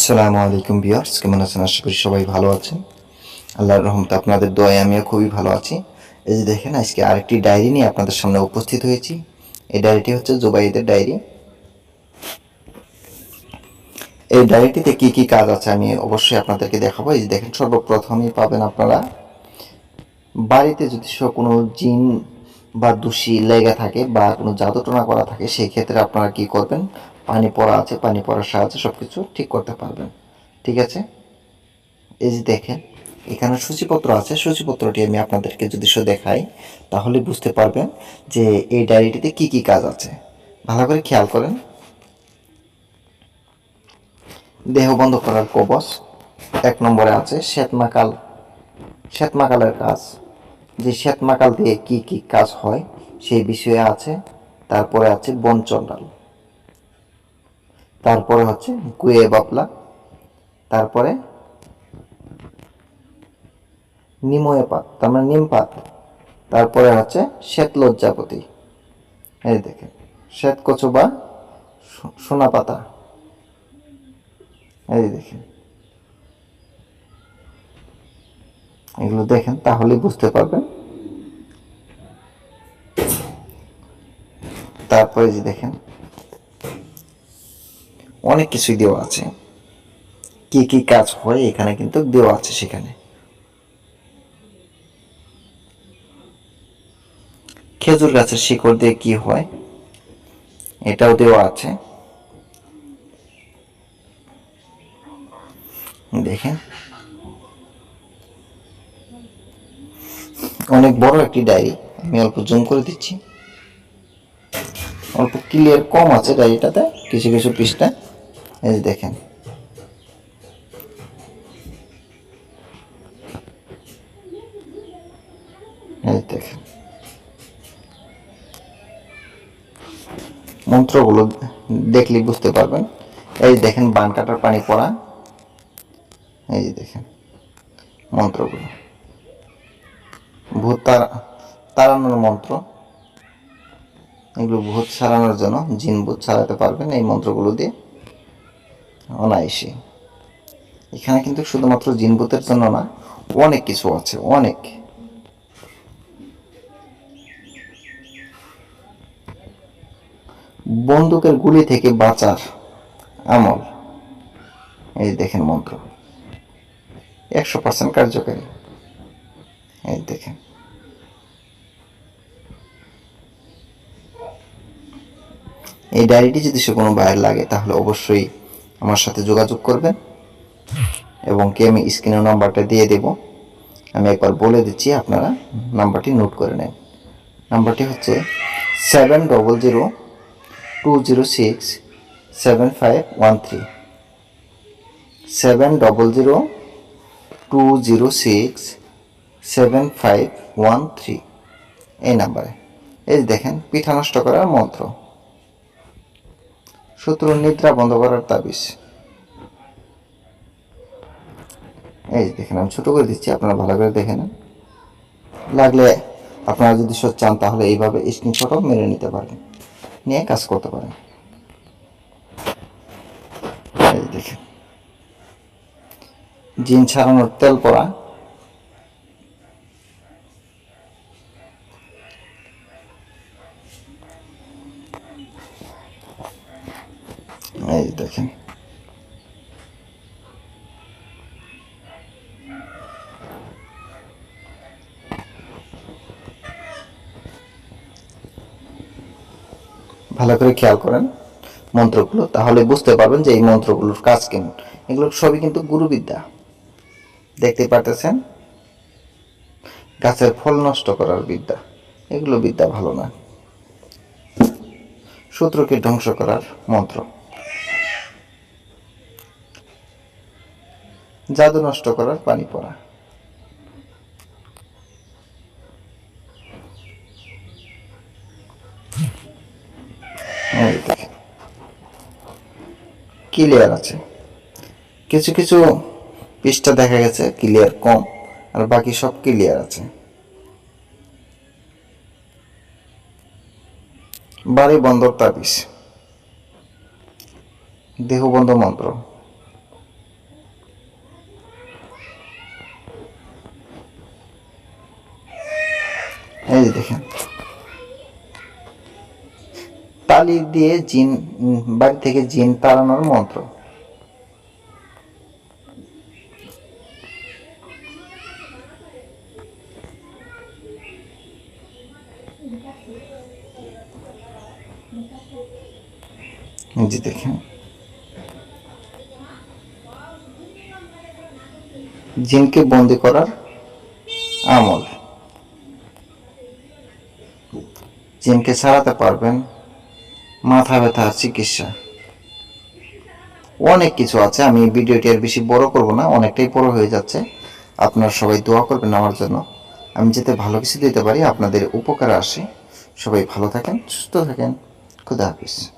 আসসালামু আলাইকুম বিয়ার্স কেমন আছেন? আশা করি সবাই ভালো আছেন। আল্লাহর রহমতে আপনাদের দোয়ায় আমিও খুবই ভালো আছি। এই যে দেখেন, আজকে আরেকটি ডায়েরি নিয়ে আপনাদের সামনে উপস্থিত হয়েছি। এই ডায়েরিটি হচ্ছে জুবাইদের ডায়েরি। এই ডায়েরিটিতে কি কি কাজ আছে আমি অবশ্যই আপনাদেরকে দেখাবো। এই যে দেখেন, সর্বপ্রথমেই পাবেন আপনারা, বাড়িতে যদি সব কোনো জিন বা দোষী লেগে থাকে বা কোনো জাদুটনা করা থাকে, সেই ক্ষেত্রে আপনারা কি করবেন? পানি পড়া আছে, পানি পড়ার সাহায্যে সব কিছু ঠিক করতে পারবেন। ঠিক আছে? এই যে দেখেন, এখানে সূচিপত্র আছে। সূচিপত্রটি আমি আপনাদেরকে যদি সে দেখাই, তাহলে বুঝতে পারবেন যে এই ডায়েরিটিতে কি কি কাজ আছে। ভালো করে খেয়াল করেন। দেহ বন্ধ করার কবচ এক নম্বরে আছে, শ্বেতমাকাল। শ্বেতমাকালের কাজ, যে শ্বেতমাকাল দিয়ে কি কি কাজ হয় সেই বিষয়ে আছে। তারপরে আছে বনচন্ডাল তারপরে হচ্ছে কুয়ে বাপলা, তারপরে নিময়ে পাত, তার মানে নিম পাত, তারপরে হচ্ছে শ্বেত লজ্জাপতি। এই দেখেন, শ্বেত কচু বা সোনা পাতা। এই দেখেন, এগুলো দেখেন তাহলেই বুঝতে পারবেন। তারপরে যে দেখেন অনেক কিছুই দেওয়া আছে। কি কি কাজ হয় এখানে কিন্তু দেওয়া আছে সেখানে। খেজুর গাছের শিকড় দিয়ে কি হয়? এটাও দেওয়া আছে। দেখেন। অনেক বড় একটি ডায়েরি। আমি অল্প জুম করে দিচ্ছি। অল্প ক্লিয়ার কম আছে ডায়েরিটাতে। কিছু কিছু পৃষ্ঠা। এই দেখেন। এই দেখেন। মন্ত্রগুলো দেখলে বুঝতে পারবেন। এই দেখেন, বান কাটার পানি পড়া। এই যে দেখেন, মন্ত্রগুলো। ভূত তাড়ানোর মন্ত্র। এগুলো ভূত সারানোর জন্য জিন ভূত সারাতে পারবেন এই মন্ত্রগুলো দিয়ে। অনায়াসে। এখানে কিন্তু শুধুমাত্র জিন ভূতের জন্য না, অনেক কিছু আছে, অনেক। বন্দুকের গুলি থেকে বাঁচার আমল। এই দেখেন মন্ত্র। একশো পার্সেন্ট কার্যকারী। এই দেখেন। এই ডায়েরিটি যদি সে কোনো বাইরে লাগে, তাহলে অবশ্যই আমার সাথে যোগাযোগ করবেন এবং কি আমি স্ক্রিনের নাম্বারটা দিয়ে দেব। আমি একবার বলে দিচ্ছি, আপনারা নাম্বারটি নোট করে নেন। নাম্বারটি হচ্ছে seven double zero two zero six seven five one three seven double zero two zero six seven five one three এই নাম্বারে এই দেখেন, পিঠা নষ্ট করার মন্ত্র। শত্রুর নিদ্রা বন্ধ করার তাবিজ। এই দেখেন, আমি ছোট করে দিচ্ছি, আপনারা ভালো করে দেখে নেন। লাগলে আপনারা যদি সব চান, তাহলে এইভাবে স্ক্রিনশটও মেরে নিতে পারেন। নিয়ে কাজ করতে পারেন। এই দেখেন, জিন ছাড়ানোর তেল পড়া। এই দেখেন। ভালো করে খেয়াল করেন মন্ত্রগুলো, তাহলে বুঝতে পারবেন যে এই মন্ত্রগুলোর কাজ কেমন। এগুলো সবই কিন্তু গুরুবিদ্যা। দেখতে পারতেছেন? গাছের ফল নষ্ট করার বিদ্যা। এগুলো বিদ্যা ভালো না। শত্রুকে ধ্বংস করার মন্ত্র। জাদু নষ্ট করার পানি পড়া। ক্লিয়ার আছে। কিছু কিছু পৃষ্ঠা দেখা গেছে ক্লিয়ার কম, আর বাকি সব ক্লিয়ার আছে। বাড়ি বন্দর তাবিজ। দেহবন্ধ মন্ত্র। এই যে দেখেন। তালি দিয়ে জিন বাড়ি থেকে জিন তাড়ানোর মন্ত্র। যে দেখেন। জিনকে বন্দি করার আমল। জিনকে ছাড়াতে পারবেন। মাথা ব্যথার চিকিৎসা। অনেক কিছু আছে, আমি ভিডিওটি আর বেশি বড় করব না, অনেকটাই বড় হয়ে যাচ্ছে। আপনারা সবাই দোয়া করবেন আমার জন্য। আমি যেতে ভালো কিছু দিতে পারি, আপনাদের উপকার আসে। সবাই ভালো থাকেন, সুস্থ থাকেন। খুদা হাফিজ।